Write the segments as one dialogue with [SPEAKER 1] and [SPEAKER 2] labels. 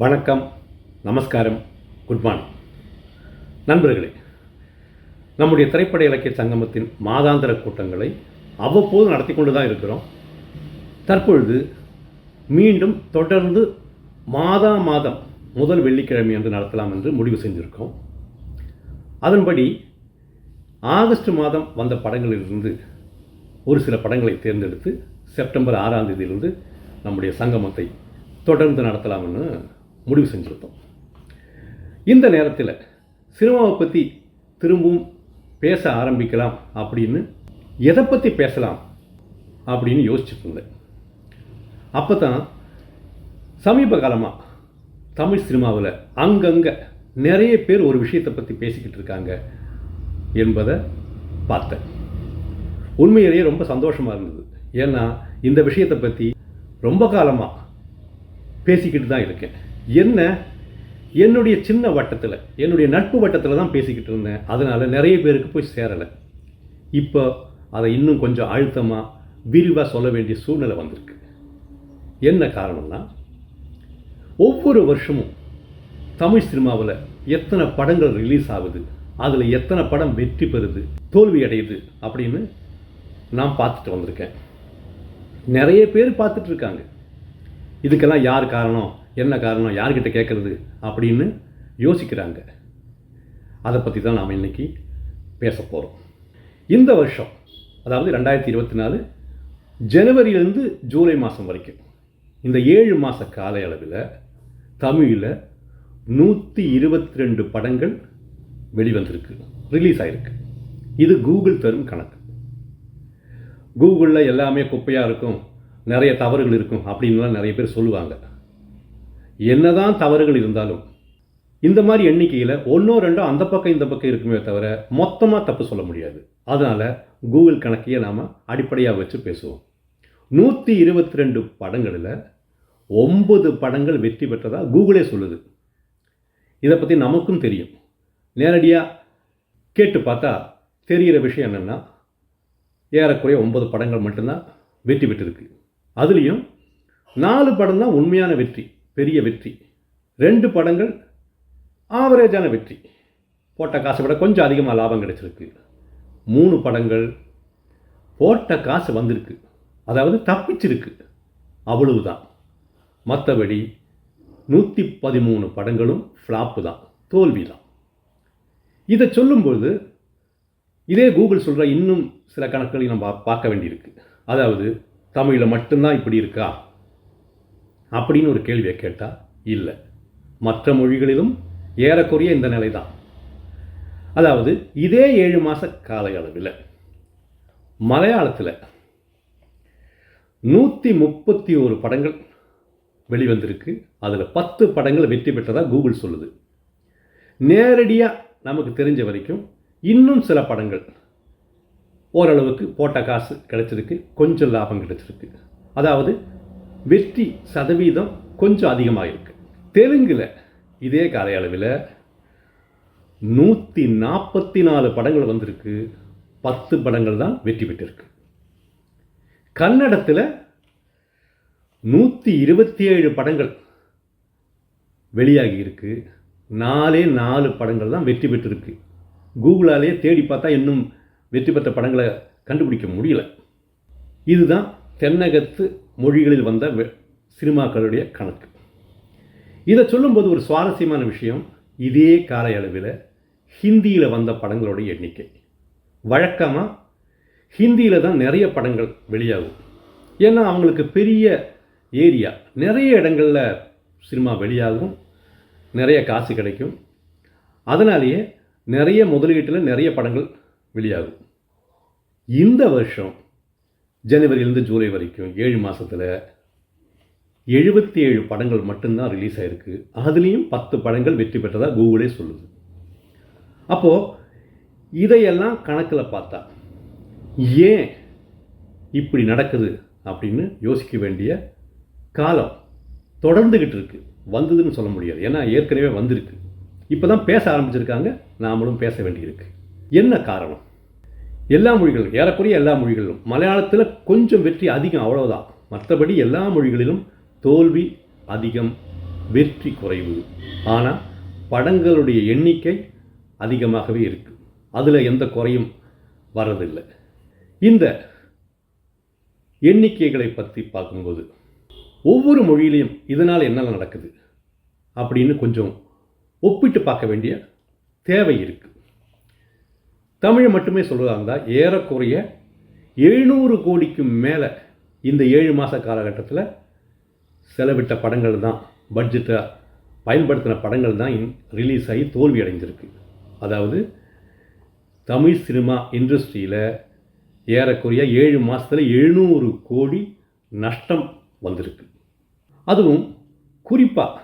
[SPEAKER 1] வணக்கம் நமஸ்காரம் good morning நண்பர்களே நம்முடைய திரைப்பட இலக்கிய சங்கமத்தின் மாதாந்திர கூட்டங்களை அவ்வப்போது நடத்தி கொண்டு தான் இருக்கிறோம். தற்பொழுது மீண்டும் தொடர்ந்து மாதா மாதம் முதல் வெள்ளிக்கிழமை என்று நடத்தலாம் என்று முடிவு செஞ்சுருக்கோம். அதன்படி ஆகஸ்ட் மாதம் வந்த படங்களிலிருந்து ஒரு சில படங்களை தேர்ந்தெடுத்து செப்டம்பர் ஆறாம் தேதியிலிருந்து நம்முடைய சங்கமத்தை தொடர்ந்து நடத்தலாம்னு முடிவு செஞ்சுருந்தோம் இந்த நேரத்தில் சினிமாவை பற்றி திரும்பவும் பேச ஆரம்பிக்கலாம் அப்படின்னு எதை பற்றி பேசலாம் அப்படின்னு யோசிச்சுட்டு இருந்தேன். அப்போ தான் சமீப காலமாக தமிழ் சினிமாவில் அங்கங்கே நிறைய பேர் ஒரு விஷயத்தை பற்றி பேசிக்கிட்டு இருக்காங்க என்பதை பார்த்தேன். உண்மையிலேயே ரொம்ப சந்தோஷமாக இருந்தது. ஏன்னா இந்த விஷயத்தை பற்றி ரொம்ப காலமாக பேசிக்கிட்டு தான் இருக்கேன். என்ன? என்னுடைய சின்ன வட்டத்தில் என்னுடைய நட்பு வட்டத்தில் தான் பேசிக்கிட்டு இருந்தேன். அதனால் நிறைய பேருக்கு போய் சேரலை. இப்போ அதை இன்னும் கொஞ்சம் அழுத்தமாக விரிவாக சொல்ல வேண்டிய சூழ்நிலை வந்திருக்கு. என்ன காரணம்னா ஒவ்வொரு வருஷமும் தமிழ் சினிமாவில் எத்தனை படங்கள் ரிலீஸ் ஆகுது அதில் எத்தனை படம் வெற்றி பெறுது தோல்வி அடையுது அப்படின்னு நான் பார்த்துட்டு வந்திருக்கேன். நிறைய பேர் பார்த்துட்டு இருக்காங்க. இதுக்கெல்லாம் யார் காரணம்? என்ன காரணம் யார்கிட்ட கேட்குறது அப்படின்னு யோசிக்கிறாங்க. அதை பற்றி தான் நாம் இன்னைக்கு பேச போகிறோம் இந்த வருஷம் அதாவது ரெண்டாயிரத்தி இருபத்தி நாலு ஜனவரியிலேருந்து ஜூலை மாதம் வரைக்கும் இந்த ஏழு மாத கால அளவில் தமிழில் நூற்றி இருபத்தி ரெண்டு படங்கள் வெளிவந்திருக்கு ரிலீஸ் ஆகிருக்கு இது கூகுள் தரும் கணக்கு. கூகுளில் எல்லாமே குப்பையாக இருக்கும் நிறைய தவறுகள் இருக்கும் அப்படின்லாம் நிறைய பேர் சொல்லுவாங்க. என்னதான் தவறுகள் இருந்தாலும் இந்த மாதிரி எண்ணிக்கையில் ஒன்றோ ரெண்டோ அந்த பக்கம் இந்த பக்கம் இருக்குமே தவிர மொத்தமாக தப்பு சொல்ல முடியாது. அதனால் கூகுள் கணக்கையே நாம் அடிப்படையாக வச்சு பேசுவோம். நூற்றி இருபத்தி ரெண்டு படங்களில் ஒம்பது படங்கள் வெற்றி பெற்றதாக கூகுளே சொல்லுது. இதை பற்றி நமக்கும் தெரியும். நேரடியாக கேட்டு பார்த்தா தெரிகிற விஷயம் என்னென்னா ஏறக்குறைய ஒன்பது படங்கள் மட்டும்தான் வெற்றி பெற்றிருக்கு. அதுலேயும் நாலு படம் தான் உண்மையான வெற்றி. பெரிய வெற்றி. ரெண்டு படங்கள் ஆவரேஜான வெற்றி. போட்ட காசை விட கொஞ்சம் அதிகமாக லாபம் கிடைச்சிருக்கு. மூணு படங்கள் போட்ட காசு வந்திருக்கு. அதாவது தப்பிச்சிருக்கு. அவ்வளவுதான். மற்றபடி நூற்றி பதிமூணு படங்களும் ஃப்ளாப்பு தான். தோல்வி தான். இதை சொல்லும்பொழுது இதே கூகுள் சொல்கிற இன்னும் சில கணக்குகளை நம்ம பார்க்க வேண்டியிருக்கு. அதாவது தமிழில் மட்டும்தான் இப்படி இருக்கா? அப்படின்னு ஒரு கேள்வியை கேட்டால் இல்லை. மற்ற மொழிகளிலும் ஏறக்குறைய இந்த நிலை தான் அதாவது இதே ஏழு மாத கால அளவில் மலையாளத்தில் நூற்றி முப்பத்தி ஒரு படங்கள் வெளிவந்திருக்கு. அதில் பத்து படங்கள் வெற்றி பெற்றதாக கூகுள் சொல்லுது. நேரடியாக நமக்கு தெரிஞ்ச வரைக்கும் இன்னும் சில படங்கள் ஓரளவுக்கு போட்ட காசு கிடைச்சிருக்கு கொஞ்சம் லாபம் கிடைச்சிருக்கு. அதாவது வெற்றி சதவீதம் கொஞ்சம் அதிகமாக இருக்குது தெலுங்கில் இதே கால அளவில் நூற்றி நாற்பத்தி நாலு படங்கள் வந்திருக்கு. பத்து படங்கள் தான் வெற்றி பெற்றிருக்கு. கன்னடத்தில் நூற்றி இருபத்தி ஏழு படங்கள் வெளியாகி இருக்கு. நாலே நாலு படங்கள் தான் வெற்றி பெற்றிருக்கு. கூகுளாலே தேடி பார்த்தா இன்னும் வெற்றி பெற்ற படங்களை கண்டுபிடிக்க முடியல. இதுதான் தென்னகத்து மொழிகளில் வந்த வெ- சினிமாக்களுடைய கணக்கு. இதை சொல்லும்போது ஒரு சுவாரஸ்யமான விஷயம். இதே கால அளவில் ஹிந்தியில் வந்த படங்களோட எண்ணிக்கை. வழக்கமாக ஹிந்தியில் தான் நிறைய படங்கள் வெளியாகும். ஏன்னா அவங்களுக்கு பெரிய ஏரியா. நிறைய இடங்களில் சினிமா வெளியாகும். நிறைய காசு கிடைக்கும். அதனாலேயே நிறைய முதலீட்டில் நிறைய படங்கள் வெளியாகும். இந்த வருஷம் ஜனவரியிலேருந்து ஜூலை வரைக்கும் ஏழு மாதத்தில் எழுபத்தி ஏழு படங்கள் மட்டும்தான் ரிலீஸ் ஆகிருக்கு அதுலேயும் பத்து படங்கள் வெற்றி பெற்றதாக கூகுளே சொல்லுது. அப்போது இதையெல்லாம் கணக்கில் பார்த்தா ஏன் இப்படி நடக்குது அப்படின்னு யோசிக்க வேண்டிய காலம் தொடர்ந்துக்கிட்டு இருக்கு. வந்ததுன்னு சொல்ல முடியாது. ஏன்னா ஏற்கனவே வந்திருக்கு. இப்போ தான் பேச ஆரம்பிச்சிருக்காங்க. நாமளும் பேச வேண்டியிருக்கு. என்ன காரணம்? எல்லா மொழிகளும் ஏறக்குறைய எல்லா மொழிகளிலும் மலையாளத்தில் கொஞ்சம் வெற்றி அதிகம் அவ்வளவுதான். மற்றபடி எல்லா மொழிகளிலும் தோல்வி அதிகம் வெற்றி குறைவு. ஆனால் படங்களுடைய எண்ணிக்கை அதிகமாகவே இருக்குது அதில் எந்த குறையும் வர்றதில்லை. இந்த எண்ணிக்கைகளை பற்றி பார்க்கும்போது ஒவ்வொரு மொழியிலையும் இதனால் என்னெல்லாம் நடக்குது? அப்படின்னு கொஞ்சம் ஒப்பிட்டு பார்க்க வேண்டிய தேவை இருக்குது தமிழ் மட்டுமே சொல்கிறதா இருந்தால் ஏறக்குறைய எழுநூறு கோடிக்கு மேலே இந்த ஏழு மாத காலகட்டத்தில் செலவிட்ட படங்கள் தான் பட்ஜெட்டை பயன்படுத்தின படங்கள் தான் ரிலீஸ் ஆகி தோல்வி அடைஞ்சிருக்கு. அதாவது தமிழ் சினிமா இண்டஸ்ட்ரியில் ஏறக்குறைய ஏழு மாதத்தில் எழுநூறு கோடி நஷ்டம் வந்திருக்கு. அதுவும் குறிப்பாக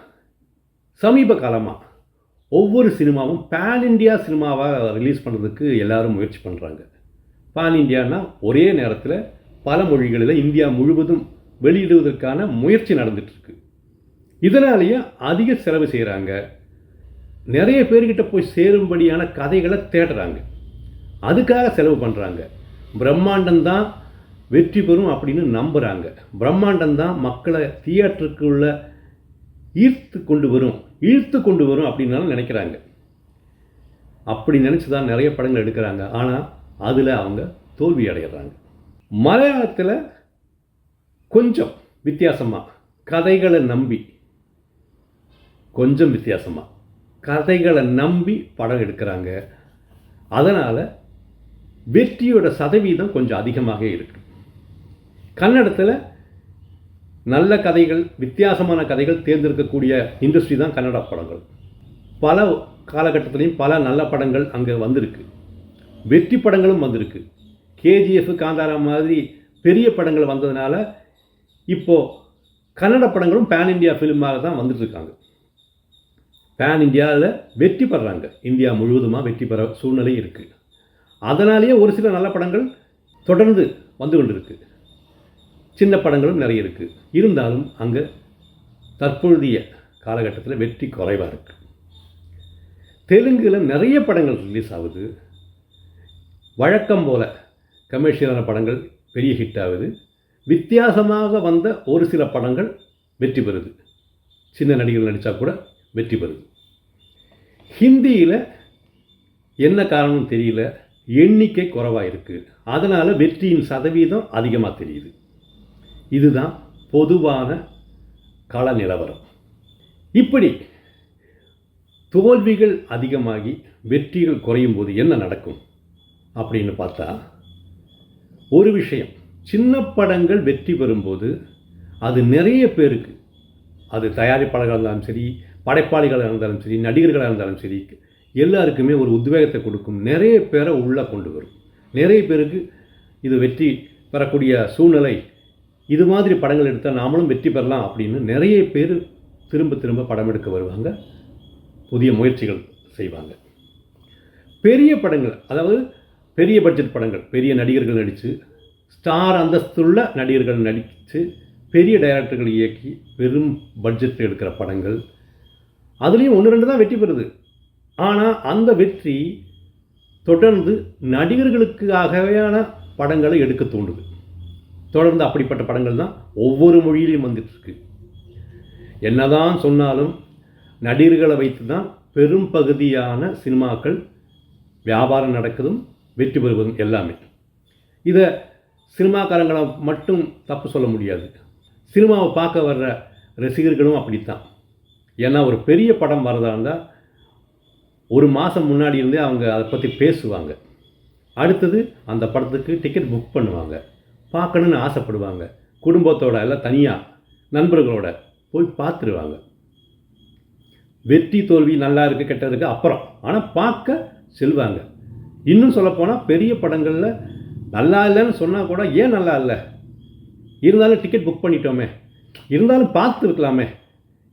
[SPEAKER 1] சமீப காலமாக ஒவ்வொரு சினிமாவும் பேன் இண்டியா சினிமாவாக ரிலீஸ் பண்ணுறதுக்கு எல்லோரும் முயற்சி பண்ணுறாங்க பேன் இண்டியானா ஒரே நேரத்தில் பல மொழிகளில் இந்தியா முழுவதும் வெளியிடுவதற்கான முயற்சி நடந்துகிட்ருக்கு இதனாலேயே அதிக செலவு செய்கிறாங்க நிறைய பேர்கிட்ட போய் சேரும்படியான கதைகளை தேடுறாங்க. அதுக்காக செலவு பண்ணுறாங்க பிரம்மாண்டம் தான் வெற்றி பெறும் அப்படின்னு நம்புகிறாங்க பிரம்மாண்டம் தான் மக்களை தியேட்டருக்குள்ள ஈர்த்து கொண்டு வரும் இழுத்து கொண்டு வரும் அப்படின்னாலும் நினைக்கிறாங்க. அப்படி நினச்சி தான் நிறைய படங்கள் எடுக்கிறாங்க. ஆனால் அதில் அவங்க தோல்வி அடைகிறாங்க மலையாளத்தில் கொஞ்சம் வித்தியாசமாக கதைகளை நம்பி கொஞ்சம் வித்தியாசமாக கதைகளை நம்பி படம் எடுக்கிறாங்க. அதனால் வெற்றியோட சதவீதம் கொஞ்சம் அதிகமாக இருக்கு. கன்னடத்தில் நல்ல கதைகள் வித்தியாசமான கதைகள் தேர்ந்தெடுக்கக்கூடிய இண்டஸ்ட்ரி தான் கன்னட படங்கள். பல காலகட்டத்திலையும் பல நல்ல படங்கள் அங்கே வந்திருக்கு. வெற்றி படங்களும் வந்திருக்கு. கேஜிஎஃப் காந்தாரா மாதிரி பெரிய படங்கள் வந்ததுனால இப்போது கன்னட படங்களும் பேன் இந்தியா ஃபிலிமாக தான் வந்துட்டுருக்காங்க. பேன் இந்தியாவில் வெற்றி பெறாங்க. இந்தியா முழுவதுமாக வெற்றி பெற சூழ்நிலை இருக்குது அதனாலேயே ஒரு சில நல்ல படங்கள் தொடர்ந்து வந்து கொண்டிருக்கு. சின்ன படங்களும் நிறைய இருக்குது இருந்தாலும் அங்கே தற்பொழுதைய காலகட்டத்தில் வெற்றி குறைவாக இருக்குது தெலுங்கில் நிறைய படங்கள் ரிலீஸ் ஆகுது. வழக்கம் போல் கமர்ஷியலான படங்கள் பெரிய ஹிட் ஆகுது. வித்தியாசமாக வந்த ஒரு சில படங்கள் வெற்றி பெறுது. சின்ன நடிகர்கள் நடித்தா கூட வெற்றி பெறுது. ஹிந்தியில் என்ன காரணம் தெரியல. எண்ணிக்கை குறைவாக இருக்குது அதனால் வெற்றியின் சதவீதம் அதிகமாக தெரியுது. இதுதான் பொதுவான கள நிலவரம். இப்படி தோல்விகள் அதிகமாகி வெற்றிகள் குறையும் போது என்ன நடக்கும் அப்படின்னு பார்த்தா ஒரு விஷயம் சின்ன படங்கள் வெற்றி பெறும்போது அது நிறைய பேருக்கு அது தயாரிப்பாளர்களாக இருந்தாலும் சரி படைப்பாளிகளாக இருந்தாலும் சரி நடிகர்களாக இருந்தாலும் சரி எல்லாருக்குமே ஒரு உத்வேகத்தை கொடுக்கும் நிறைய பேரை உள்ளே கொண்டு வரும். நிறைய பேருக்கு இது வெற்றி பெறக்கூடிய சூழ்நிலை இது மாதிரி படங்கள் எடுத்தால் நாமளும் வெற்றி பெறலாம் அப்படின்னு நிறைய பேர் திரும்ப திரும்ப படம் எடுக்க வருவாங்க. புதிய முயற்சிகள் செய்வாங்க. பெரிய படங்கள் அதாவது பெரிய பட்ஜெட் படங்கள் பெரிய நடிகர்கள் நடித்து ஸ்டார் அந்தஸ்துள்ள நடிகர்கள் நடித்து பெரிய டைரக்டர்கள் இயக்கி பெரும் பட்ஜெட் எடுக்கிற படங்கள். அதுலேயும் ஒன்று ரெண்டு தான் வெற்றி பெறுது. ஆனால் அந்த வெற்றி தொடர்ந்து நடிகர்களுக்காகவேயான படங்களை எடுக்க தூண்டுது தொடர்ந்து அப்படிப்பட்ட படங்கள் தான் ஒவ்வொரு மொழியிலையும் வந்துட்டுருக்கு. என்னதான் சொன்னாலும் நடிகர்களை வைத்து தான் பெரும் பகுதியான சினிமாக்கள் வியாபாரம் நடக்குதும் வெற்றி பெறுவதும் எல்லாமே. இதை சினிமாக்காரங்களை மட்டும் தப்பு சொல்ல முடியாது. சினிமாவை பார்க்க வர்ற ரசிகர்களும் அப்படித்தான். ஏன்னா ஒரு பெரிய படம் வரதா இருந்தால் ஒரு மாதம் முன்னாடி இருந்தே அவங்க அதை பற்றி பேசுவாங்க. அடுத்தது அந்த படத்துக்கு டிக்கெட் புக் பண்ணுவாங்க. பார்க்கணுன்னு ஆசைப்படுவாங்க. குடும்பத்தோட எல்லாம் தனியாக நண்பர்களோட போய் பார்த்துருவாங்க. வெற்றி தோல்வி நல்லா இருக்குது கெட்டதுக்கு இருக்குது அப்புறம். ஆனால் பார்க்க செல்வாங்க. இன்னும் சொல்லப்போனால் பெரிய படங்களில் நல்லா இல்லைன்னு சொன்னால் கூட ஏன் நல்லா இல்லை? இருந்தாலும் டிக்கெட் புக் பண்ணிட்டோமே. இருந்தாலும் பார்த்துருக்கலாமே.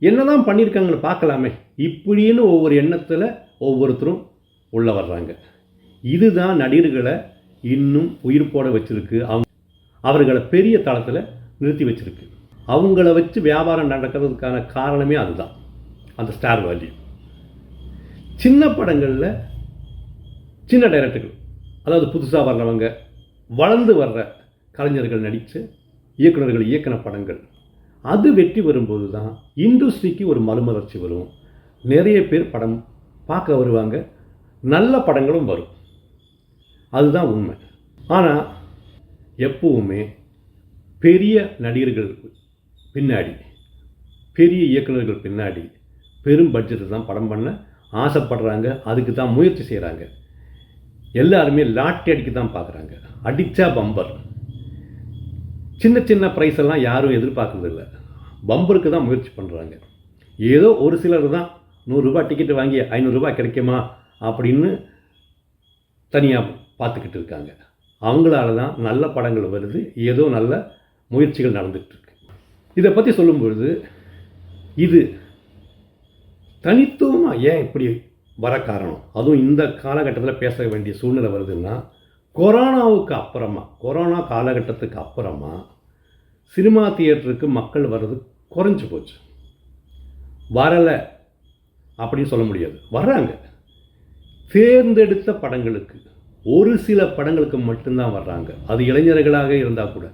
[SPEAKER 1] என்ன தான் பண்ணியிருக்காங்கன்னு பார்க்கலாமே. இப்படின்னு ஒவ்வொரு எண்ணத்தில் ஒவ்வொருத்தரும் உள்ளே வர்றாங்க. இதுதான் நடிகர்களை இன்னும் உயிர் போட வச்சிருக்கு. அவங்க அவர்களை பெரிய தளத்தில் நிறுத்தி வச்சிருக்கு. அவங்கள வச்சு வியாபாரம் நடக்கிறதுக்கான காரணமே அதுதான். அந்த ஸ்டார் வேல்யூ சின்ன படங்களில் சின்ன டைரக்டர்கள் அதாவது புதுசாக வர்றவங்க வளர்ந்து வர்ற கலைஞர்கள் நடித்து இயக்குனர்கள் இயக்குன படங்கள். அது வெற்றி வரும்போது தான் இண்டஸ்ட்ரிக்கு ஒரு மறுமலர்ச்சி வரும். நிறைய பேர் படம் பார்க்க வருவாங்க. நல்ல படங்களும் வரும். அதுதான் உண்மை. ஆனால் எப்பவுமே பெரிய நடிகர்கள் பின்னாடி பெரிய இயக்குநர்கள் பின்னாடி பெரும் பட்ஜெட்டில் தான் படம் பண்ண ஆசைப்படுறாங்க. அதுக்கு தான் முயற்சி செய்கிறாங்க எல்லாருமே லாட்டி அடிக்க தான் பார்க்குறாங்க அடித்தா பம்பர் சின்ன சின்ன ப்ரைஸ் எல்லாம் யாரும் எதிர்பார்க்கறதில்ல பம்பருக்கு தான் முயற்சி பண்ணுறாங்க ஏதோ ஒரு சிலர் தான் நூறுரூபா டிக்கெட்டு வாங்கி ஐநூறுரூபா கிடைக்குமா அப்படின்னு தனியாக பார்த்துக்கிட்டு இருக்காங்க. அவங்களால தான் நல்ல படங்கள் வருது ஏதோ நல்ல முயற்சிகள் நடந்துகிட்ருக்கு இதை பற்றி சொல்லும்பொழுது இது தனித்துவமாக ஏன் இப்படி வர காரணம்? அதுவும் இந்த காலகட்டத்தில் பேச வேண்டிய சூழ்நிலை வருதுன்னா கொரோனாவுக்கு அப்புறமா கொரோனா காலகட்டத்துக்கு அப்புறமா சினிமா தியேட்டருக்கு மக்கள் வர்றது குறைஞ்சி போச்சு. வரலை அப்படின்னு சொல்ல முடியாது. வர்றாங்க. தேர்ந்தெடுத்த படங்களுக்கு ஒரு சில படங்களுக்கு மட்டும்தான் வர்றாங்க. அது இளைஞர்களாக இருந்தால் கூட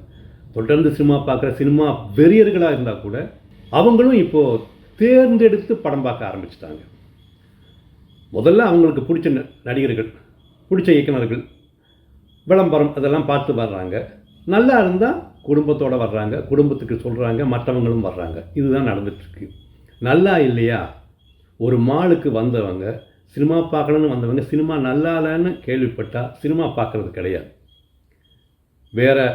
[SPEAKER 1] தொடர்ந்து சினிமா பார்க்குற சினிமா வெறியர்களாக இருந்தால் கூட அவங்களும் இப்போது தேர்ந்தெடுத்து படம் பார்க்க ஆரம்பிச்சிட்டாங்க. முதல்ல அவங்களுக்கு பிடிச்ச ந- நடிகர்கள் பிடிச்ச இயக்குனர்கள் விளம்பரம் அதெல்லாம் பார்த்து வர்றாங்க. நல்லா இருந்தால் குடும்பத்தோடு வர்றாங்க குடும்பத்துக்கு சொல்கிறாங்க மற்றவங்களும் வர்றாங்க. இதுதான் நடந்துட்டுருக்கு. நல்லா இல்லையா? ஒரு மாலுக்கு வந்தவங்க சினிமா பார்க்கணுன்னு வந்தவங்க சினிமா நல்லா இல்லைன்னு கேள்விப்பட்டால் சினிமா பார்க்குறது கிடையாது. வேறு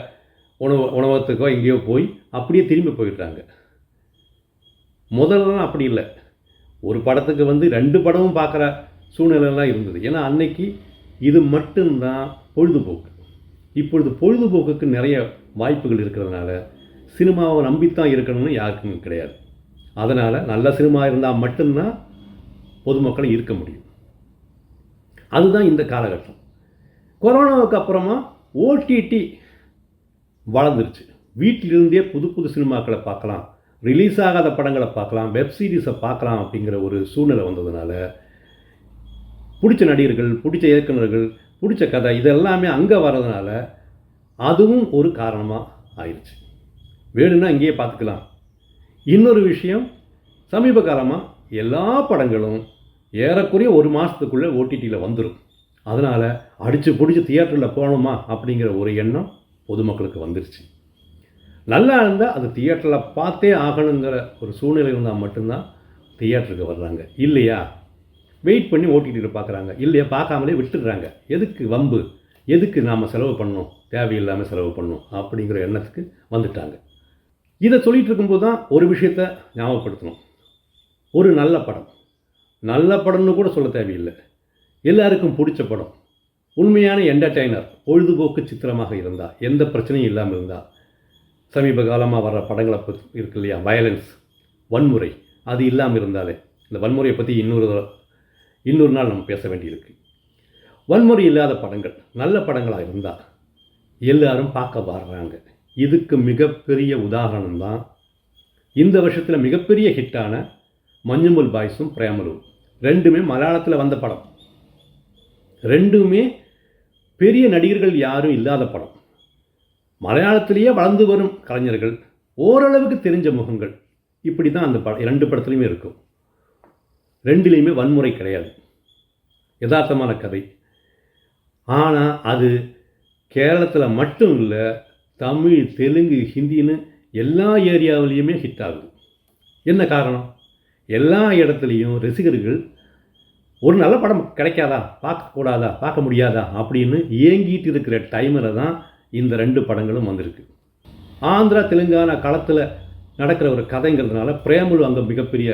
[SPEAKER 1] உணவு உணவகத்துக்கோ எங்கேயோ போய் அப்படியே திரும்பி போயிடுறாங்க. முதல்லலாம் அப்படி இல்லை. ஒரு படத்துக்கு வந்து ரெண்டு படமும் பார்க்குற சூழ்நிலைலாம் இருந்தது. ஏன்னா அன்னைக்கு இது மட்டும்தான் பொழுதுபோக்கு. இப்பொழுது பொழுதுபோக்குக்கு நிறைய வாய்ப்புகள் இருக்கிறதுனால சினிமாவை நம்பித்தான் இருக்கணும்னு யாருக்கும் கிடையாது. அதனால் நல்ல சினிமா இருந்தால் மட்டும்தான் பொதுமக்களும் இருக்க முடியும். அதுதான் இந்த காலகட்டம். கொரோனாவுக்கு அப்புறமா ஓடிடி வளர்ந்துருச்சு. வீட்டிலிருந்தே புது புது சினிமாக்களை பார்க்கலாம் ரிலீஸ் ஆகாத படங்களை பார்க்கலாம் வெப் சீரிஸை பார்க்கலாம் அப்படிங்கிற ஒரு சூழ்நிலை வந்ததுனால பிடிச்ச நடிகர்கள் பிடிச்ச இயக்குனர்கள் பிடிச்ச கதை இதெல்லாமே அங்கே வர்றதுனால அதுவும் ஒரு காரணமாக ஆயிடுச்சு வேணும்னா இங்கேயே பார்த்துக்கலாம். இன்னொரு விஷயம் சமீப காலமாக எல்லா படங்களும் ஏறக்குறைய ஒரு மாதத்துக்குள்ளே ஓடிடியில் வந்துடும் அதனால் அடித்து பிடிச்சி தியேட்டரில் போகணுமா அப்படிங்கிற ஒரு எண்ணம் பொதுமக்களுக்கு வந்துருச்சு. நல்லா இருந்தால் அது தியேட்டரில் பார்த்தே ஆகணுங்கிற ஒரு சூழ்நிலை இருந்தால் மட்டும்தான் தியேட்டருக்கு வர்றாங்க. இல்லையா? வெயிட் பண்ணி ஓடிடியில் பார்க்குறாங்க இல்லையா? பார்க்காமலே விட்டுடுறாங்க. எதுக்கு வம்பு? எதுக்கு நாம் செலவு பண்ணணும்? தேவையில்லாமல் செலவு பண்ணணும்? அப்படிங்கிற எண்ணத்துக்கு வந்துட்டாங்க. இதை சொல்லிகிட்டு இருக்கும்போது தான் ஒரு விஷயத்த ஞாபகப்படுத்தணும். ஒரு நல்ல படம். நல்ல படம்னு கூட சொல்ல தேவையில்லை. எல்லாருக்கும் பிடிச்ச படம். உண்மையான என்டர்டெய்னர் பொழுதுபோக்கு சித்திரமாக இருந்தால் எந்த பிரச்சனையும் இல்லாமல் இருந்தால் சமீப காலமாக வர்ற படங்களை பற்றி இருக்கு இல்லையா வயலன்ஸ் வன்முறை அது இல்லாமல் இருந்தாலே இந்த வன்முறையை பற்றி இன்னொரு இன்னொரு நாள் நம்ம பேச வேண்டியிருக்கு. வன்முறை இல்லாத படங்கள் நல்ல படங்களாக இருந்தால் எல்லாரும் பார்க்க வர்றாங்க. இதுக்கு மிகப்பெரிய உதாரணம் தான் இந்த வருஷத்தில் மிகப்பெரிய ஹிட்டான மஞ்சுமல் பாய்ஸும் பிரேமலும் ரெண்டுமே மலையாளத்தில் வந்த படம். ரெண்டுமே பெரிய நடிகர்கள் யாரும் இல்லாத படம். மலையாளத்திலேயே வளர்ந்து வரும் கலைஞர்கள் ஓரளவுக்கு தெரிஞ்ச முகங்கள். இப்படி தான் அந்த படம் ரெண்டு படத்துலையுமே இருக்கும். ரெண்டுலேயுமே வன்முறை கிடையாது. யதார்த்தமான கதை. ஆனால் அது கேரளத்தில் மட்டும் இல்லை தமிழ் தெலுங்கு ஹிந்தின்னு எல்லா ஏரியாவிலையுமே ஹிட் ஆகுது. என்ன காரணம்? எல்லா இடத்துலையும் ரசிகர்கள் ஒரு நல்ல படம் கிடைக்காதா? பார்க்கக்கூடாதா? பார்க்க முடியாதா அப்படின்னு ஏங்கிட்டு இருக்கிற டைமில் தான் இந்த ரெண்டு படங்களும் வந்திருக்கு. ஆந்திரா தெலுங்கானா களத்தில் நடக்கிற ஒரு கதைங்கிறதுனால பிரேமலு அங்கே மிகப்பெரிய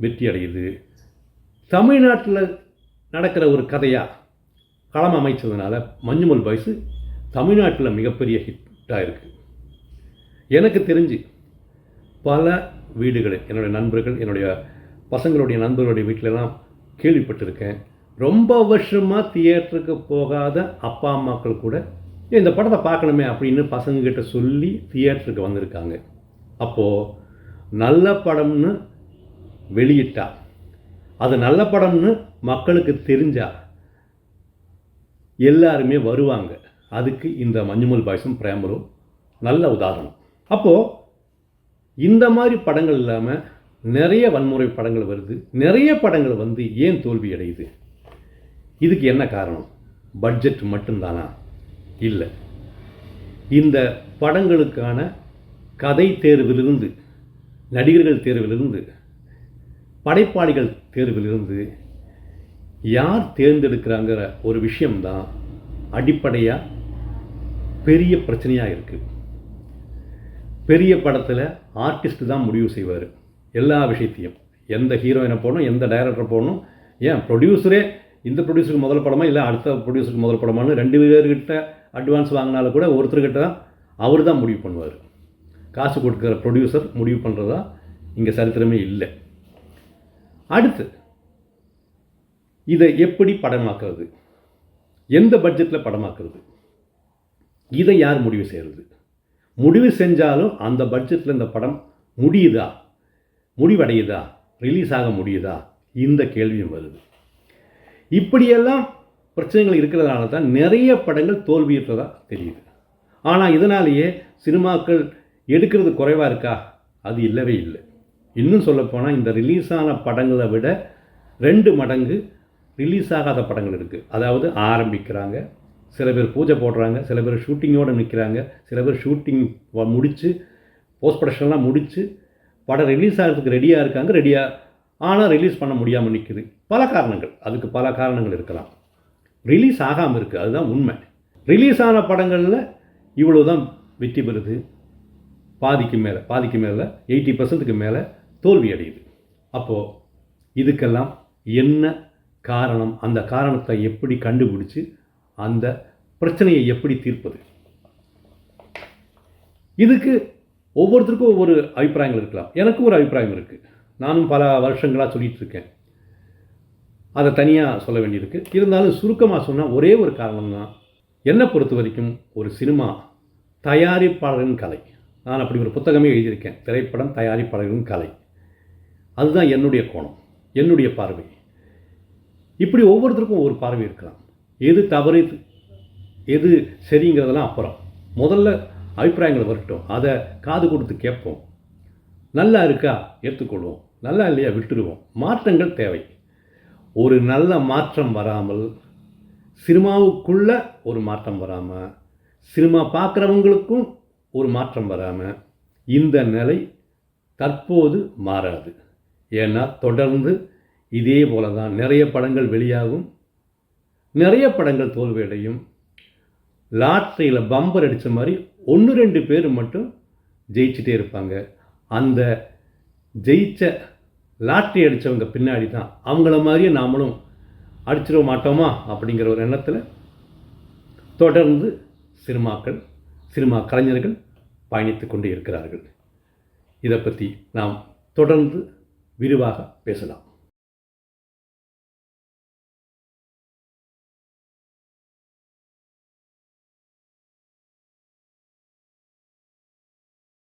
[SPEAKER 1] வெற்றி அடையுது. தமிழ்நாட்டில் நடக்கிற ஒரு கதையாக களம் அமைச்சதுனால மஞ்சுமல் பாய்ஸு தமிழ்நாட்டில் மிகப்பெரிய ஹிட்டாக இருக்குது எனக்கு தெரிஞ்சு பல வீடுகளில் என்னுடைய நண்பர்கள் என்னுடைய பசங்களுடைய நண்பர்களுடைய வீட்டிலலாம் கேள்விப்பட்டிருக்கேன். ரொம்ப வருஷமாக தியேட்டருக்கு போகாத அப்பா அம்மாக்கள் கூட இந்த படத்தை பார்க்கணுமே அப்படின்னு பசங்கக்கிட்ட சொல்லி தியேட்டருக்கு வந்திருக்காங்க. அப்போது நல்ல படம்னு வெளியிட்டா. அது நல்ல படம்னு மக்களுக்கு தெரிஞ்சா எல்லாருமே வருவாங்க. அதுக்கு இந்த மஞ்சுமல் பாய்ஸும் பிரேமரும் நல்ல உதாரணம். அப்போது இந்த மாதிரி படங்கள் இல்லாமல் நிறைய வன்முறை படங்கள் வருது. நிறைய படங்கள் வந்து ஏன் தோல்வி அடையுது? இதுக்கு என்ன காரணம்? பட்ஜெட் மட்டும்தானா? இல்லை. இந்த படங்களுக்கான கதை தேர்விலிருந்து நடிகர்கள் தேர்விலிருந்து படைப்பாளிகள் தேர்விலிருந்து யார் தேர்ந்தெடுக்கிறாங்கிற ஒரு விஷயம்தான் அடிப்படையாக பெரிய பிரச்சனையாக இருக்குது பெரிய படத்தில் ஆர்டிஸ்ட் தான் முடிவு செய்வார். எல்லா விஷயத்தையும். எந்த ஹீரோயினை போகணும் எந்த டைரக்டர் போகணும் ஏன் ப்ரொடியூசரே இந்த ப்ரொடியூசருக்கு முதல் படமா இல்லை அடுத்த ப்ரொடியூசருக்கு முதல் படமான்னு ரெண்டு பேர்கிட்ட அட்வான்ஸ் வாங்கினாலும் கூட ஒருத்தர்கிட்ட தான் அவர் தான் முடிவு பண்ணுவார். காசு கொடுக்குற ப்ரொடியூசர் முடிவு பண்ணுறதா இங்கே சரித்திரமே இல்லை. அடுத்து இதை எப்படி படமாக்குறது? எந்த பட்ஜெட்டில் படமாக்குறது? இதை யார் முடிவு செய்கிறது முடிவு செஞ்சாலும் அந்த பட்ஜெட்டில் இந்த படம் முடியுதா? முடிவடையுதா? ரிலீஸ் ஆக முடியுதா? இந்த கேள்வியும் வருது. இப்படியெல்லாம் பிரச்சனைகள் இருக்கிறதுனால தான் நிறைய படங்கள் தோல்வியுற்றதா தெரியுது. ஆனால் இதனாலேயே சினிமாக்கள் எடுக்கிறது குறைவாக இருக்கா? அது இல்லவே இல்லை. இன்னும் சொல்லப்போனால் இந்த ரிலீஸ் ஆன படங்களை விட ரெண்டு மடங்கு ரிலீஸ் ஆகாத படங்கள் இருக்குது அதாவது ஆரம்பிக்கிறாங்க சில பேர் பூஜை போடுறாங்க சில பேர் ஷூட்டிங்கோடு நிற்கிறாங்க சில பேர் ஷூட்டிங் முடித்து போஸ்ட் ப்ரொடக்ஷன்லாம் முடித்து படம் ரிலீஸ் ஆகிறதுக்கு ரெடியாக இருக்காங்க ரெடியாக ஆனால் ரிலீஸ் பண்ண முடியாமல் நிற்குது பல காரணங்கள். அதுக்கு பல காரணங்கள் இருக்கலாம். ரிலீஸ் ஆகாமல் இருக்குது அதுதான் உண்மை. ரிலீஸ் ஆன படங்களில் இவ்வளோ தான் வெற்றி பெறுது. பாதிக்கு மேலே பாதிக்கு மேலே எயிட்டி பர்சன்ட்டுக்கு மேலே தோல்வி அடையுது. அப்போது இதுக்கெல்லாம் என்ன காரணம்? அந்த காரணத்தை எப்படி கண்டுபிடிச்சி அந்த பிரச்சனையை எப்படி தீர்ப்பது? இதுக்கு ஒவ்வொருத்தருக்கும் ஒவ்வொரு அபிப்பிராயங்கள் இருக்கலாம். எனக்கும் ஒரு அபிப்பிராயம் இருக்குது நானும் பல வருஷங்களாக சொல்லிகிட்டு இருக்கேன் அதை தனியாக சொல்ல வேண்டியிருக்கு. இருந்தாலும் சுருக்கமாக சொன்னால் ஒரே ஒரு காரணம் தான் என்னை பொறுத்த வரைக்கும் ஒரு சினிமா தயாரிப்பாளரின் கலை. நான் அப்படி ஒரு புத்தகமே எழுதியிருக்கேன். திரைப்படம் தயாரிப்பாளரின் கலை. அதுதான் என்னுடைய கோணம். என்னுடைய பார்வை. இப்படி ஒவ்வொருத்தருக்கும் ஒவ்வொரு பார்வை இருக்கலாம். எது தவறு எது சரிங்கிறதெல்லாம் அப்புறம். முதல்ல அபிப்பிராயங்கள் வரட்டும். அதை காது கொடுத்து கேட்போம். நல்லா இருக்கா? ஏற்றுக்கொள்வோம் நல்லா இல்லையா? விட்டுடுவோம். மாற்றங்கள் தேவை. ஒரு நல்ல மாற்றம் வராமல் சினிமாவுக்குள்ள ஒரு மாற்றம் வராமல் சினிமா பார்க்குறவங்களுக்கும் ஒரு மாற்றம் வராமல் இந்த நிலை தற்போது மாறாது. ஏன்னா தொடர்ந்து இதே போல தான் நிறைய படங்கள் வெளியாகும். நிறைய படங்கள் தோல்வியடையும். லாட்ரியில் பம்பர் அடித்த மாதிரி ஒன்று ரெண்டு பேர் மட்டும் ஜெயிச்சுட்டே இருப்பாங்க. அந்த ஜெயித்த லாட்ரி அடித்தவங்க பின்னாடி தான் அவங்கள மாதிரியே நாமளும் அடிச்சிட மாட்டோமா அப்படிங்கிற ஒரு எண்ணத்தில் தொடர்ந்து சினிமாக்கள் சினிமா கலைஞர்கள் பயணித்து கொண்டு இருக்கிறார்கள். இதை பற்றி நாம் தொடர்ந்து விரிவாக பேசலாம்.